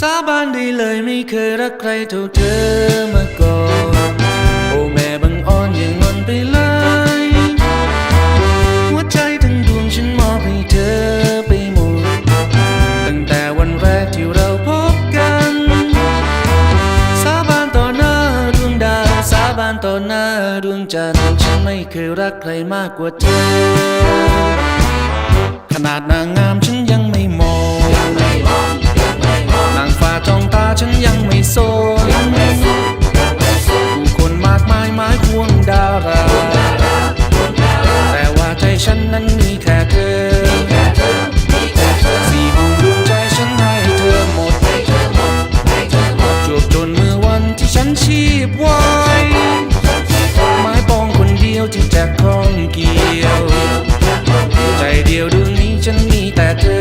สาบานได้เลยไม่เคยรักใครเท่าเธอมาก่อน โอ้แม่บังอ่อนอย่างงอนไปเลย หัวใจทั้งดวงฉันมอบให้เธอไปหมด ตั้งแต่วันแรกที่เราพบกัน สาบานต่อหน้าดวงดาวสาบานต่อหน้าดวงจันทร์ฉันไม่เคยรักใครมากกว่าเธอ ขนาดนางงามฉัน โซผู้คนมากมายหมายควงดารา แต่ว่าใจฉันนั้นมีแค่เธอสี่ห้องดวงใจฉันให้เธอหมดจวบจนเมื่อวันที่ฉันชีพวายไม้ปองคนเดียวที่จะคล้องเกี่ยว ใจเดียวดวงนี้ฉันมีแต่เธอ